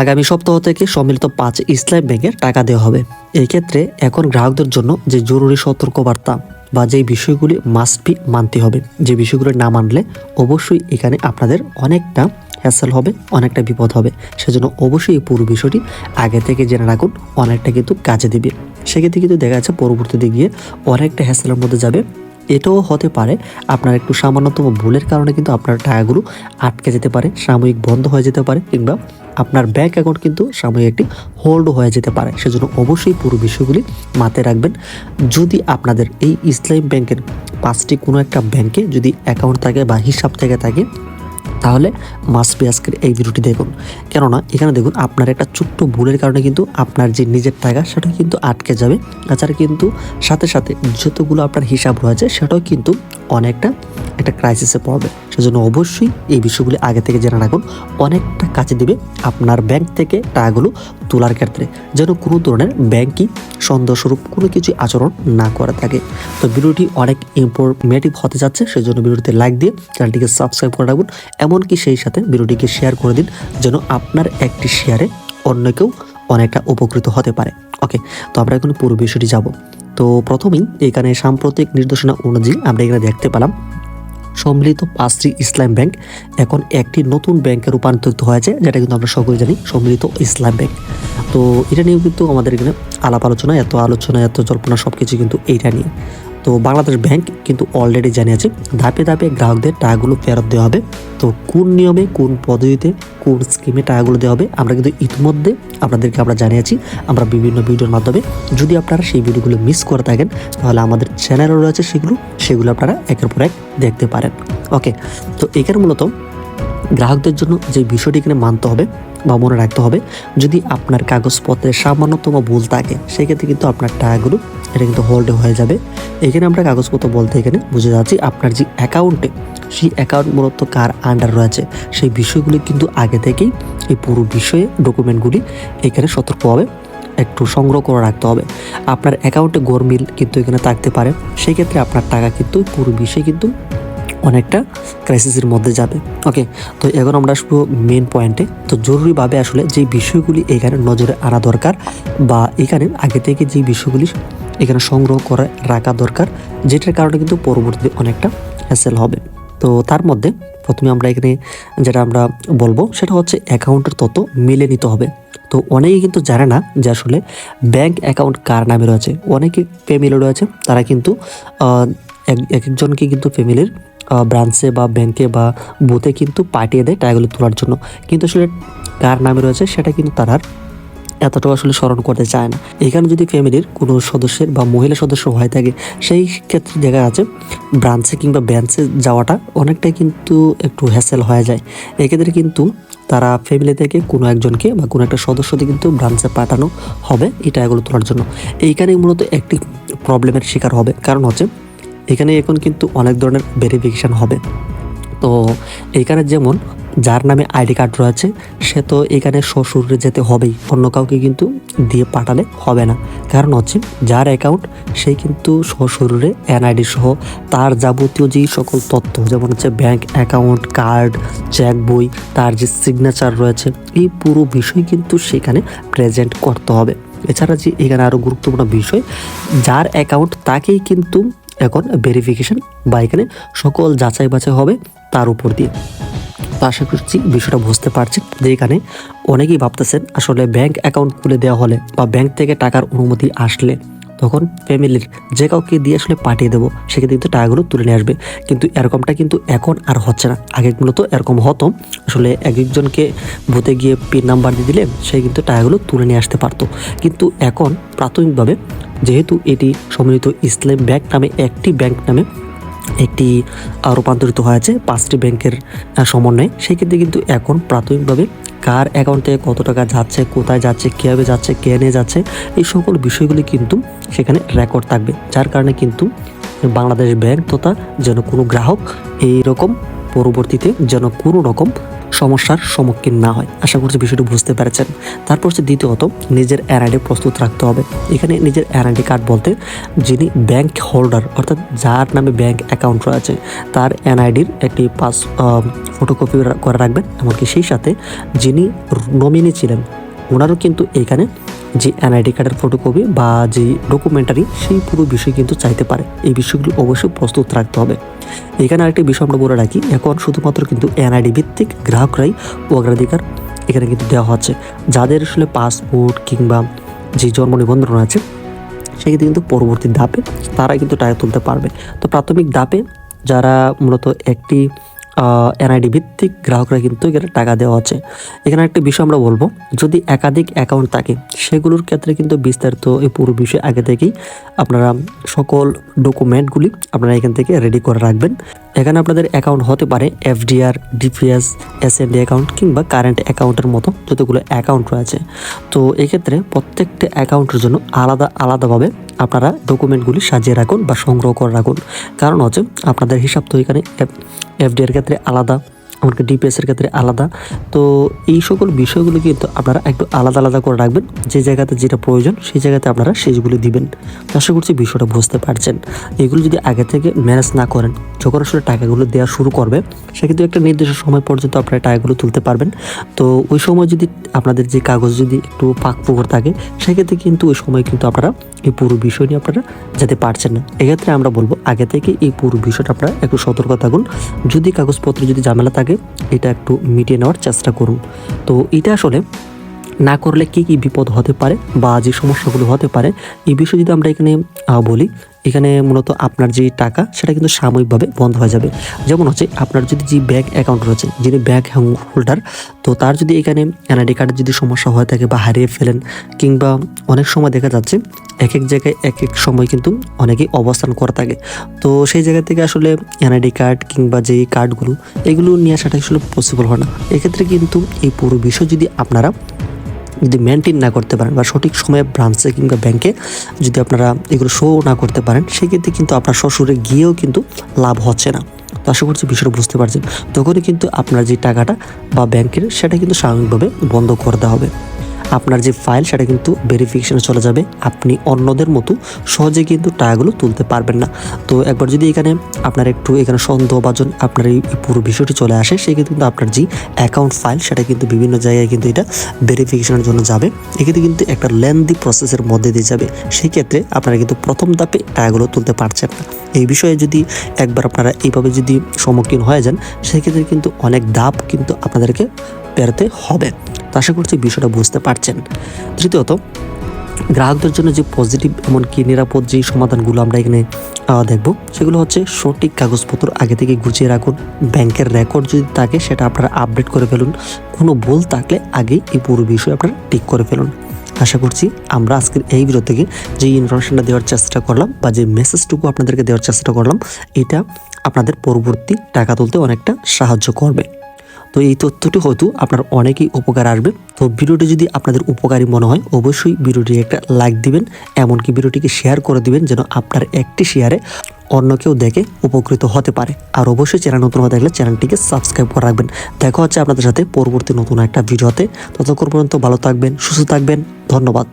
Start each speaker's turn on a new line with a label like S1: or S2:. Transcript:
S1: আগামী সপ্তাহ থেকে সম্মিলিত পাঁচ ইসলাম ব্যাংকে টাকা দেওয়া হবে। এই ক্ষেত্রে এখন গ্রাহকদের জন্য যে জরুরি সতর্কবার্তা বা যে বিষয়গুলি মাস্ট বি মানতে হবে, যে বিষয়গুলি না মানলে অবশ্যই এখানে আপনাদের অনেকটা হ্যাসেল হবে, অনেকটা বিপদ হবে। সেজন্য অবশ্যই এই পুরো বিষয়টি আগে থেকে জেনে রাখুন, অনেকটা কিন্তু কাজে দিবে। সেক্ষেত্রে কিন্তু দেখা যাচ্ছে পরবর্তীতে গিয়ে অনেকটা হ্যাসেলের মধ্যে যাবে। এটাও হতে পারে আপনার একটু সামান্যতম ভুলের কারণে কিন্তু আপনার টাকাগুলো আটকে যেতে পারে, সাময়িক বন্ধ হয়ে যেতে পারে কিংবা আপনার ব্যাঙ্ক অ্যাকাউন্ট কিন্তু সাময়িক একটি হোল্ড হয়ে যেতে পারে। সেজন্য অবশ্যই পুরো বিষয়গুলি মাথায় রাখবেন। যদি আপনাদের এই ইসলাম ব্যাংকের পাঁচটি কোনো একটা ব্যাংকে যদি অ্যাকাউন্ট থাকে বা হিসাব থেকে থাকে তাহলে মাস্ট বি এই ভিডিওটি দেখুন। কেননা এখানে দেখুন, আপনার একটা ছোট্ট ভুলের কারণে কিন্তু আপনার যে নিজের টাকা, সেটা কিন্তু আটকে যাবে। তাছাড়া কিন্তু সাথে সাথে যতগুলো আপনার হিসাব রয়েছে, সেটাও কিন্তু অনেকটা একটা ক্রাইসিসে পড়বে। সেজন্য অবশ্যই এই বিষয়গুলি আগে থেকে জেনে রাখুন। অনেকটা কাজে দিবে আপনার ব্যাংক থেকে টাকাগুলো তোলার ক্ষেত্রে, যেন কোনো ধরনের ব্যাংকই সন্দেহস্বরূপ কোনো কিছু আচরণ না করে থাকে। তো ভিডিওটি অনেক ইম্পরমেটিভ হতে যাচ্ছে, সেজন্য ভিডিওটিতে লাইক দিয়ে চ্যানেলটিকে সাবস্ক্রাইব করে রাখুন। এমনকি সেই সাথে ভিডিওটিকে শেয়ার করে দিন যেন আপনার একটি শেয়ারে অন্য কেউ অনেকটা উপকৃত হতে পারে। ওকে তো আমরা এখন পুরো বিষয়টি যাব। তো প্রথমেই এখানে সাম্প্রতিক নির্দেশনা অনুযায়ী আমরা এখানে দেখতে পেলাম, সম্মিলিত পাঁচটি ইসলাম ব্যাংক এখন একটি নতুন ব্যাংকে রূপান্তরিত হয়েছে, যেটা কিন্তু আমরা সকলে জানি, সম্মিলিত ইসলাম ব্যাংক। তো এটা নিয়েও কিন্তু আমাদের এখানে আলাপ আলোচনা, এত আলোচনা, এত জল্পনা সব কিছু কিন্তু এইটা নিয়ে। তো বাংলাদেশ ব্যাংক কিন্তু অলরেডি জানিয়েছে, ধাপে ধাপে গ্রাহকদের টাকাগুলো ফেরত দেওয়া হবে। তো কোন নিয়মে, কোন পদ্ধতিতে, কোন স্কিমে টাকাগুলো দেওয়া হবে, আমরা কিন্তু ইতিমধ্যে আপনাদেরকে আমরা জানিয়েছি, আমরা বিভিন্ন ভিডিওর মাধ্যমে। যদি আপনারা সেই ভিডিওগুলো মিস করে থাকেন, তাহলে আমাদের চ্যানেলও রয়েছে সেগুলো সেগুলো আপনারা একের পর এক দেখতে পারেন। ওকে তো এখানে মূলত গ্রাহকদের জন্য যে বিষয়টি এখানে মানতে হবে বা মনে রাখতে হবে, যদি আপনার কাগজপত্রের সামান্যতম ভুল থাকে, সেক্ষেত্রে কিন্তু আপনার টাকাগুলো, এটা কিন্তু হোল্ড হয়ে যাবে। এখানে আমরা কাগজপত্র বলতে এখানে বুঝে যাচ্ছি আপনার যে অ্যাকাউন্টে সেই অ্যাকাউন্ট মূলত কার আন্ডার রয়েছে, সেই বিষয়গুলি কিন্তু আগে থেকেই এই পুরো বিষয়ে ডকুমেন্টগুলি এখানে সতর্কভাবে একটু সংগ্রহ করে রাখতে হবে। আপনার অ্যাকাউন্টে গরমিল কিন্তু এখানে থাকতে পারে সেই ক্ষেত্রে আপনার টাকা কিন্তু পুরো বিষয়ে কিন্তু অনেকটা ক্রাইসিসের মধ্যে যাবে। ওকে তো এখন আমরা আসব মেন পয়েন্টে তো জরুরিভাবে আসলে যে বিষয়গুলি এখানে নজরে আনা দরকার বা এখানে আগে থেকে যে বিষয়গুলি এখানে সংগ্রহ করে রাখা দরকার, যেটার কারণে কিন্তু পরবর্তীতে অনেকটা হ্যাসেল হবে। তো তার মধ্যে প্রথমে আমরা এখানে যেটা আমরা বলব, সেটা হচ্ছে অ্যাকাউন্টের তথ্য মিলে নিতে হবে। তো অনেকেই কিন্তু জানে না যে আসলে ব্যাংক অ্যাকাউন্ট কার নামে রয়েছে। অনেকে ফ্যামিলি রয়েছে, তারা কিন্তু এক একজনকে কিন্তু ফ্যামিলির ব্রাঞ্চে বা ব্যাংকে বা বুথে কিন্তু পাঠিয়ে দেয় টাকাগুলো তোলার জন্য। কিন্তু আসলে কার নামে রয়েছে সেটা কিন্তু তারা আর এতটাও আসলে স্মরণ করতে চায় না। এখানে যদি ফ্যামিলির কোনো সদস্যের বা মহিলা সদস্য হয়ে থাকে, সেই ক্ষেত্রে দেখা যাচ্ছে ব্রাঞ্চে কিংবা ব্যাঞ্চে যাওয়াটা অনেকটাই কিন্তু একটু হ্যাসেল হয়ে যায়। এক্ষেত্রে কিন্তু তারা ফ্যামিলি থেকে কোনো একজনকে বা কোনো একটা সদস্যকে কিন্তু ব্রাঞ্চে পাঠানো হবে এই টাকাগুলো তোলার জন্য। এইখানেই মূলত একটি প্রবলেমের শিকার হবে। কারণ হচ্ছে এখানে এখন কিন্তু অনেক ধরনের ভেরিফিকেশান হবে। তো এখানে যেমন যার নামে আইডি কার্ড রয়েছে, সে তো এখানে শ্বশুরে যেতে হবেই, অন্য কাউকে কিন্তু দিয়ে পাঠালে হবে না। কারণ হচ্ছে যার অ্যাকাউন্ট সেই কিন্তু শ্বশুরে এনআইডি সহ তার যাবতীয় যেই সকল তথ্য, যেমন হচ্ছে ব্যাংক অ্যাকাউন্ট কার্ড চেক বই, তার যে সিগনেচার রয়েছে, এই পুরো বিষয় কিন্তু সেখানে প্রেজেন্ট করতে হবে। এছাড়া যে এখানে আরও গুরুত্বপূর্ণ বিষয়, যার অ্যাকাউন্ট তাকেই কিন্তু এখন ভেরিফিকেশন বা এখানে সকল যাচাই বাছাই হবে তার উপর দিয়ে। তো আশা করছি বিষয়টা বুঝতে পারছি যে এখানে অনেকেই ভাবতেছেন আসলে ব্যাংক অ্যাকাউন্ট খুলে দেওয়া হলে বা ব্যাংক থেকে টাকার অনুমতি আসলে তখন ফ্যামিলির যে কাউকে দিয়ে আসলে পাঠিয়ে দেবো সেক্ষেত্রে কিন্তু টাকাগুলো তুলে নিয়ে আসবে। কিন্তু এরকমটা কিন্তু এখন আর হচ্ছে না। আগে মূলত এরকম হতো, আসলে এক একজনকে বুথে গিয়ে পিন নাম্বার দিয়ে দিলে সে কিন্তু টাকাগুলো তুলে নিয়ে আসতে পারতো। কিন্তু এখন প্রাথমিকভাবে যেহেতু এটি সম্মিলিত ইসলাম ব্যাংক নামে একটি ব্যাংক নামে একটি রূপান্তরিত হয়েছে, পাঁচটি ব্যাংকের সমন্বয়ে সেই ক্ষেত্রে কিন্তু এখন প্রাথমিকভাবে কার অ্যাকাউন্ট থেকে কত টাকা যাচ্ছে, কোথায় যাচ্ছে, কীভাবে যাচ্ছে, কে নিয়ে যাচ্ছে, এই সকল বিষয়গুলি কিন্তু সেখানে রেকর্ড থাকবে। যার কারণে কিন্তু বাংলাদেশ ব্যাংক তথা যেন কোনো গ্রাহক এই রকম পরবর্তীতে যেন কোনো রকম সমস্যার সম্মুখীন না হয়। আশা করছি বিষয়টি বুঝতে পেরেছেন। তারপর হচ্ছে দ্বিতীয়ত, নিজের এনআইডি প্রস্তুত রাখতে হবে। এখানে নিজের এনআইডি কার্ড বলতে যিনি ব্যাংক হোল্ডার অর্থাৎ যার নামে ব্যাংক অ্যাকাউন্ট রয়েছে, তার এনআইডির একটি পাস ফটোকপি করে রাখবেন। এমনকি সেই সাথে যিনি নমিনি ছিলেন, ওনারও কিন্তু এখানে যে এনআইডি কার্ডের ফটোকপি বা যে ডকুমেন্টারি সেই পুরো বিষয় কিন্তু চাইতে পারে। এই বিষয়গুলো অবশ্যই প্রস্তুত রাখতে হবে। এখানে আরেকটি বিষয় আমরা বলে রাখি, এখন শুধুমাত্র কিন্তু এনআইডি ভিত্তিক গ্রাহকরাই অগ্রাধিকার এখানে কিন্তু দেওয়া হচ্ছে। যাদের আসলে পাসপোর্ট কিংবা যে জন্ম নিবন্ধন আছে সেক্ষেত্রে কিন্তু পরবর্তী ধাপে তারা কিন্তু টাকা তুলতে পারবে। তো প্রাথমিক ধাপে যারা মূলত একটি এনআইডি ভিত্তিক গ্রাহকরা কিন্তু এখানে টাকা দেওয়া হচ্ছে এখানে একটা বিষয় আমরা বলব, যদি একাধিক অ্যাকাউন্ট থাকে, সেগুলোর ক্ষেত্রে কিন্তু বিস্তারিত এই পুরো বিষয় আগে থেকেই আপনারা সকল ডকুমেন্টগুলি আপনারা এখান থেকে রেডি করে রাখবেন। এখানে আপনাদের অ্যাকাউন্ট হতে পারে এফডিআর ডিপিএস এসএনডি অ্যাকাউন্ট কিংবা কারেন্ট অ্যাকাউন্টের মতো যতগুলো অ্যাকাউন্ট রয়েছে। তো এক্ষেত্রে প্রত্যেকটা অ্যাকাউন্টের জন্য আলাদা, আলাদাভাবে আপনারা ডকুমেন্টগুলি সাজিয়ে রাখুন বা সংগ্রহ করে রাখুন। কারণ হচ্ছে আপনাদের হিসাব তো এখানে এফডিআর ক্ষেত্রে আলাদা। এমনকি ডিপিএস এর ক্ষেত্রে আলাদা। তো এই সকল বিষয়গুলো কিন্তু আপনারা একটু আলাদা আলাদা করে রাখবেন। যে জায়গাতে যেটা প্রয়োজন, সেই জায়গাতে আপনারা সেগুলি দিবেন। আশা করছি বিষয়টা বুঝতে পারছেন। এগুলো যদি আগে থেকে ম্যানেজ না করেন যখন আসলে টাকাগুলো দেওয়া শুরু করবে। সেক্ষেত্রে একটা নির্দিষ্ট সময় পর্যন্ত আপনারা টাকাগুলো তুলতে পারবেন। তো ওই সময় যদি আপনাদের যে কাগজ যদি একটু পাক পুকুর থাকে, সেক্ষেত্রে কিন্তু ওই সময় কিন্তু আপনারা এই পুরো বিষয় নিয়ে আপনারা যেতে পারছেন না। এক্ষেত্রে আমরা বলব, আগে থেকে এই পুরো বিষয়টা আপনারা একটু সতর্ক থাকুন। যদি কাগজপত্র যদি ঝামেলা থাকে এটা একটু মিটিয়ে নেওয়ার চেষ্টা করুন। তো এটা আসলে না করলে কী কী বিপদ হতে পারে বা যে সমস্যাগুলো হতে পারে, এই বিষয়ে যদি আমরা এখানে বলি এখানে মূলত আপনার যে টাকা, সেটা কিন্তু সাময়িকভাবে বন্ধ হয়ে যাবে। যেমন হচ্ছে আপনার যদি যে ব্যাংক অ্যাকাউন্ট রয়েছে, যিনি ব্যাংক হোল্ডার তো তার যদি এখানে এনআইডি কার্ডের যদি সমস্যা হয়ে থাকে বা হারিয়ে ফেলেন, কিংবা অনেক সময় দেখা যাচ্ছে এক এক জায়গায় এক এক সময় কিন্তু অনেকেই অবস্থান করে থাকে। তো সেই জায়গা থেকে আসলে এনআইডি কার্ড কিংবা যে কার্ডগুলো এগুলো নিয়ে আসাটা আসলে পসিবল হয় না। এক্ষেত্রে কিন্তু এই পুরো বিষয় যদি আপনারা যদি মেনটেন না করতে পারেন বা সঠিক সময়ে ব্রাঞ্চে কিংবা ব্যাংকে যদি আপনারা এগুলো শো না করতে পারেন, সেক্ষেত্রে কিন্তু আপনার শ্বশুরে গিয়েও কিন্তু লাভ হচ্ছে না। তো আশা করছি বিষয়টা বুঝতে পারছেন। তখনই কিন্তু আপনার যে টাকাটা বা ব্যাংকের সেটা কিন্তু স্বাভাবিকভাবে বন্ধ করে দেওয়া হবে। আপনার যে ফাইল সেটা কিন্তু ভেরিফিকেশনে চলে যাবে। আপনি অন্যদের মতো সহজে কিন্তু টাকাগুলো তুলতে পারবেন না। তো একবার যদি এখানে আপনার একটু এখানে সন্দেহ বাজন আপনার এই পুরো বিষয়টি চলে আসে সেক্ষেত্রে কিন্তু আপনার যে অ্যাকাউন্ট ফাইল সেটা কিন্তু বিভিন্ন জায়গায় কিন্তু এটা ভেরিফিকেশনের জন্য যাবে। এক্ষেত্রে কিন্তু একটা লেন্দি প্রসেসের মধ্যে দিয়ে যাবে। সেই ক্ষেত্রে আপনারা কিন্তু প্রথম ধাপে টাকাগুলো তুলতে পারছেন না। এই বিষয়ে যদি একবার আপনারা এইভাবে যদি সম্মুখীন হয়ে যান সেক্ষেত্রে কিন্তু অনেক ধাপ কিন্তু আপনাদেরকে পেরোতে হবে। তো আশা করছি বিষয়টা বুঝতে পারছেন। তৃতীয়ত, গ্রাহকদের জন্য যে পজিটিভ এমনকি নিরাপদ যে সমাধানগুলো আমরা এখানে দেখব, সেগুলো হচ্ছে সঠিক কাগজপত্র আগে থেকে গুছিয়ে রাখুন, ব্যাংকের রেকর্ড যদি থাকে সেটা আপনারা আপডেট করে ফেলুন, কোনো ভুল থাকলে আগেই এই পুরো বিষয় আপনারা ঠিক করে ফেলুন। আশা করছি আমরা আজকের এই ভিডিও থেকে যে ইনফরমেশনটা দেওয়ার চেষ্টা করলাম বা যে মেসেজটুকু আপনাদেরকে দেওয়ার চেষ্টা করলাম, এটা আপনাদের পরবর্তী টাকা তুলতে অনেকটা সাহায্য করবে। তো এই তথ্যটি হয়তো আপনার অনেকেই উপকার আসবে। তো ভিডিওটি যদি আপনাদের উপকারী মনে হয়, অবশ্যই ভিডিওটি একটা লাইক দিবেন, এমনকি ভিডিওটিকে শেয়ার করে দিবেন যেন আপনার একটি শেয়ারে অন্য কেউ দেখে উপকৃত হতে পারে। আর অবশ্যই চ্যানেল নতুন হয়ে থাকলে চ্যানেলটিকে সাবস্ক্রাইব করে রাখবেন। দেখা হচ্ছে আপনাদের সাথে পরবর্তী নতুন একটা ভিডিওতে। ততক্ষণ পর্যন্ত ভালো থাকবেন, সুস্থ থাকবেন, ধন্যবাদ।